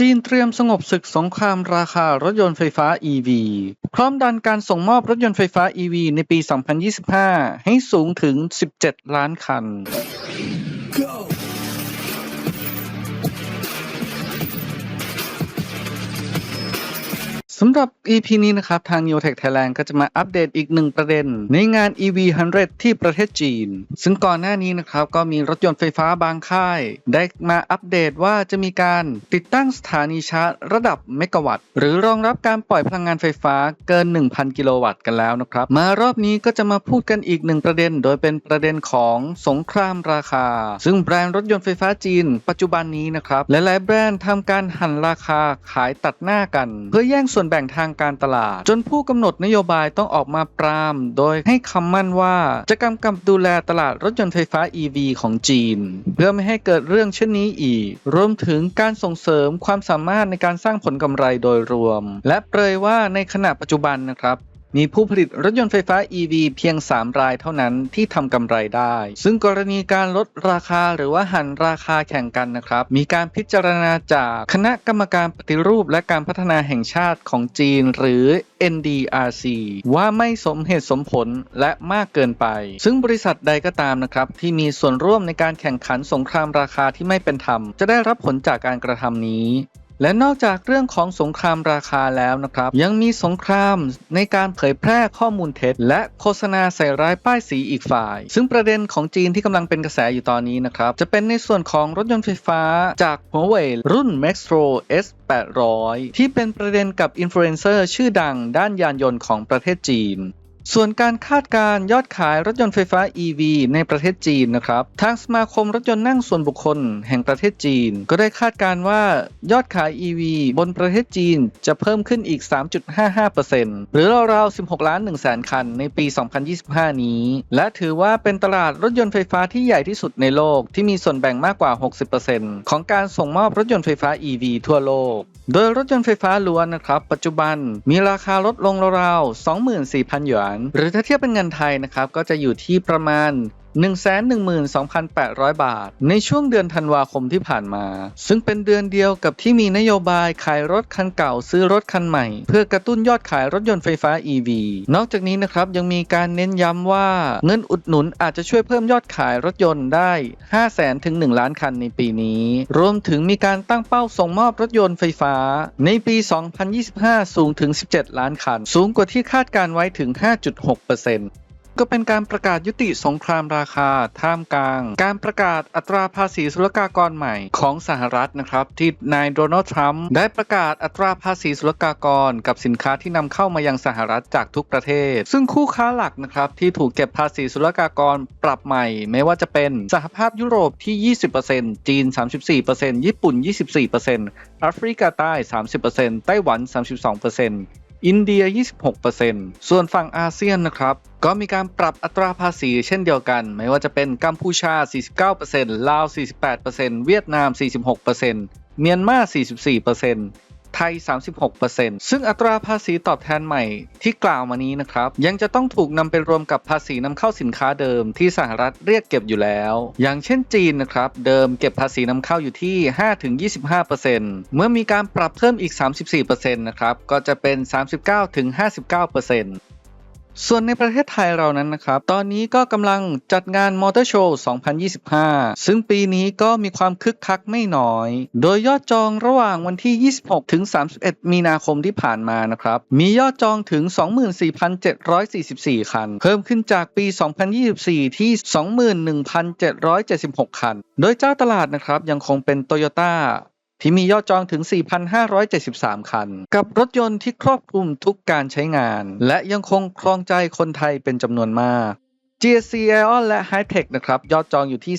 จีนเตรียมสงบศึกสงครามราคารถยนต์ไฟฟ้า EV พร้อมดันการส่งมอบรถยนต์ไฟฟ้า EV ในปี 2025 ให้สูงถึง 17 ล้านคันสำหรับ EP นี้นะครับ ทาง Neotech Thailand ก็จะมาอัปเดตอีกหนึ่งประเด็น ในงาน EV 100 ที่ประเทศจีน ซึ่งก่อนหน้านี้นะครับ ก็มีรถยนต์ไฟฟ้าบางค่าย ได้มาอัปเดตว่าจะมีการติดตั้งสถานีชาร์จระดับเมกะวัตต์หรือรองรับการปล่อยพลังงานไฟฟ้าเกิน 1,000 กิโลวัตต์กันแล้วนะครับ มารอบนี้ก็จะมาพูดกันอีกหนึ่งประเด็น โดยเป็นประเด็นของสงครามราคา ซึ่งแบรนด์รถยนต์ไฟฟ้าจีน ปัจจุบันนี้นะครับหลายๆแบรนด์ทำการหั่นราคาขายตัดหน้ากัน เพื่อแย่งส่วนแบ่งทางการตลาด จนผู้กำหนดนโยบายต้องออกมาปราม โดยให้คำมั่นว่าจะกำกับดูแลตลาดรถยนต์ไฟฟ้า EV ของจีน เพื่อไม่ให้เกิดเรื่องเช่นนี้อีก รวมถึงการส่งเสริมความสามารถในการสร้างผลกำไรโดยรวม และเปรยว่าในขณะปัจจุบันนะครับ มีผู้ผลิตรถยนต์ไฟฟ้า EV เพียง 3 รายเท่านั้นที่ทำกำไรได้ ซึ่งกรณีการลดราคาหรือว่าหันราคาแข่งกันนะครับ มีการพิจารณาจากคณะกรรมการปฏิรูปและการพัฒนาแห่งชาติของจีน หรือ NDRC ว่าไม่สมเหตุสมผลและมากเกินไป ซึ่งบริษัทใดก็ตามนะครับ ที่มีส่วนร่วมในการแข่งขันสงครามราคาที่ไม่เป็นธรรม จะได้รับผลจากการกระทำนี้ และนอกจากเรื่องของสงครามราคาแล้วนะครับ ยังมีสงครามในการเผยแพร่ข้อมูลเท็จ และโฆษณาใส่ร้ายป้ายสีอีกฝ่าย ซึ่งประเด็นของจีนที่กำลังเป็นกระแสอยู่ตอนนี้นะครับ จะเป็นในส่วนของรถยนต์ไฟฟ้าจาก Huawei รุ่น Maxro S 800ที่เป็นประเด็นกับอินฟลูเอนเซอร์ชื่อดังด้านยานยนต์ของประเทศจีน ส่วนการคาดการ์ยอดขายรถยนต์ไฟฟ้า EV ในประเทศจีนนะครับ ทางสมาคมรถยนต์นั่งส่วนบุคคลแห่งประเทศจีน ก็ได้คาดการ์ว่ายอดขาย EV บนประเทศจีนจะเพิ่มขึ้นอีก 3.55%หรือราวๆ 16 ล้าน1แสนคันในปี 2025 นี้ และถือว่าเป็นตลาดรถยนต์ไฟฟ้าที่ใหญ่ที่สุดในโลกที่มีส่วนแบ่งมากกว่า 60%ของการส่งมอบรถยนต์ไฟฟ้า EV ทั่วโลก โดยรถยนต์ไฟฟ้าล้วนนะครับ ปัจจุบันมีราคาลดลงราวๆ24,000หยวนหรือถ้าเทียบเป็นเงินไทยนะครับก็จะอยู่ที่ประมาณ 112,800 บาท ในช่วงเดือนธันวาคมที่ผ่านมา ซึ่งเป็นเดือนเดียวกับที่มีนโยบายขายรถคันเก่าซื้อรถคันใหม่ เพื่อกระตุ้นยอดขายรถยนต์ไฟฟ้า EV นอกจากนี้นะครับยังมีการเน้นย้ำว่าเงินอุดหนุนอาจจะช่วยเพิ่มยอดขายรถยนต์ได้ 5 0 0แสนถึง 1 ล้านคันในปีนี้ รวมถึงมีการตั้งเป้าส่งมอบรถยนต์ไฟฟ้า ในปี 2025 สูงถึง 17 ล้านคัน สูงกว่าที่คาดการไว้ถึง 5.6% ก็เป็นการประกาศยุติสงครามราคา ท่ามกลาง การประกาศอัตราภาษีศุลกากรใหม่ของสหรัฐนะครับ ที่นายโดนัลด์ทรัมป์ได้ประกาศอัตราภาษีศุลกากร กับสินค้าที่นำเข้ามายังสหรัฐจากทุกประเทศ ซึ่งคู่ค้าหลักนะครับที่ถูกเก็บภาษีศุลกากรปรับใหม่ ไม่ว่าจะเป็นสหภาพยุโรปที่ 20%จีน 34%ญี่ปุ่น 24%แอฟริกาใต้ 30%ไต้หวัน 32% อินเดีย 26%ส่วนฝั่งอาเซียนนะครับก็มีการปรับอัตราภาษีเช่นเดียวกัน ไม่ว่าจะเป็นกัมพูชา 49%ลาว 48%เวียดนาม 46%เมียนมา 44% ไทย 36%ซึ่งอัตราภาษีตอบแทนใหม่ที่กล่าวมานี้นะครับ ยังจะต้องถูกนำไปรวมกับภาษีนำเข้าสินค้าเดิมที่สหรัฐเรียกเก็บอยู่แล้ว อย่างเช่นจีนนะครับ เดิมเก็บภาษีนำเข้าอยู่ที่ 5-25%เมื่อมีการปรับเพิ่มอีก 34%นะครับ ก็จะเป็น 39-59% ส่วนในประเทศไทยเรานั้นนะครับ ตอนนี้ก็กำลังจัดงานมอเตอร์โชว์ 2025 ซึ่งปีนี้ก็มีความคึกคักไม่น้อย โดยยอดจองระหว่างวันที่ 26 ถึง 31 มีนาคมที่ผ่านมานะครับ มียอดจองถึง 24,744 คัน เพิ่มขึ้นจากปี 2024 ที่ 21,776 คัน โดยเจ้าตลาดนะครับยังคงเป็นโตโยต้า ที่มียอดจองถึง 4,573 คัน กับรถยนต์ที่ครอบคลุมทุกการใช้งาน และยังคงครองใจคนไทยเป็นจำนวนมาก GSC Aeon และ Hightech นะครับยอดจองอยู่ที่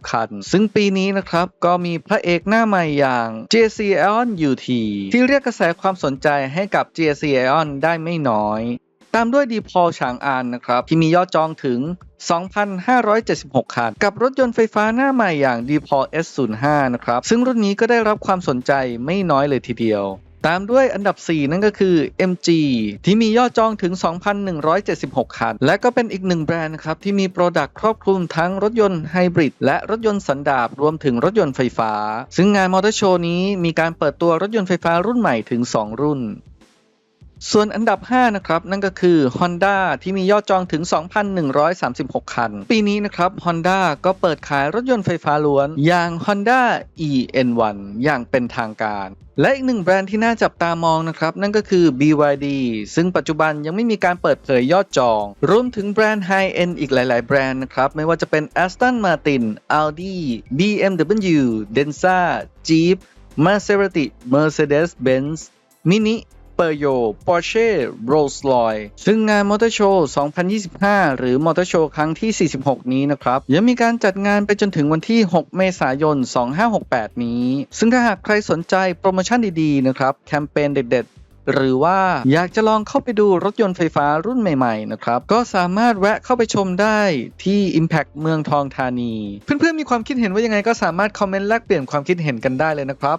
3,140 คัน ซึ่งปีนี้นะครับก็มีพระเอกหน้าใหม่อย่าง GSC Aeon UT ที่เรียกกระแสความสนใจให้กับ GSC Aeon ได้ไม่น้อย ตามด้วยดีพอฉางอานนะครับที่มียอดจองถึง 2,576 คัน กับรถยนต์ไฟฟ้าหน้าใหม่อย่าง d p o S05 นะครับ ซึ่งรุ่นนี้ก็ได้รับความสนใจไม่น้อยเลยทีเดียว ตามด้วยอันดับ 4 นั่นก็คือ MG ที่มียอดจองถึง 2,176 คัน และก็เป็นอีกหนึ่งแบรนด์นะครับที่มีโปรดักต์ครอบคลุมทั้งรถยนต์ไฮบริดและรถยนต์สันดาปรวมถึงรถยนต์ไฟฟ้า ซึ่งงานมอเตอร์โชว์นี้มีการเปิดตัวรถยนต์ไฟฟ้ารุ่นใหม่ถึง 2 รุ่น ส่วนอันดับ 5 นะครับ นั่นก็คือ Honda ที่มียอดจองถึง 2,136 คัน ปีนี้นะครับ Honda ก็เปิดขายรถยนต์ไฟฟ้าล้วน อย่าง Honda EN1 อย่างเป็นทางการ และอีกหนึ่งแบรนด์ที่น่าจับตามองนะครับ นั่นก็คือ BYD ซึ่งปัจจุบันยังไม่มีการเปิดเผยยอดจอง รวมถึงแบรนด์ High End อีกหลาย ๆ แบรนด์นะครับ ไม่ว่าจะเป็น Aston Martin Audi BMW Denza Jeep Maserati Mercedes-Benz Mini เปอร์โย Porsche Rolls Royce ซึ่งงานมอเตอร์โชว์ 2025 หรือมอเตอร์โชว์ครั้งที่ 46 นี้นะครับ ยังมีการจัดงานไปจนถึงวันที่ 6 เมษายน 2568 นี้ ซึ่งถ้าหากใครสนใจโปรโมชั่นดีๆ นะครับ แคมเปญเด็ดๆหรือว่าอยากจะลองเข้าไปดูรถยนต์ไฟฟ้ารุ่นใหม่ๆนะครับ ก็สามารถแวะเข้าไปชมได้ที่ Impact เมืองทองธานี เพื่อนๆมีความคิดเห็นว่ายังไงก็สามารถคอมเมนต์แลกเปลี่ยนความคิดเห็นกันได้เลยนะครับ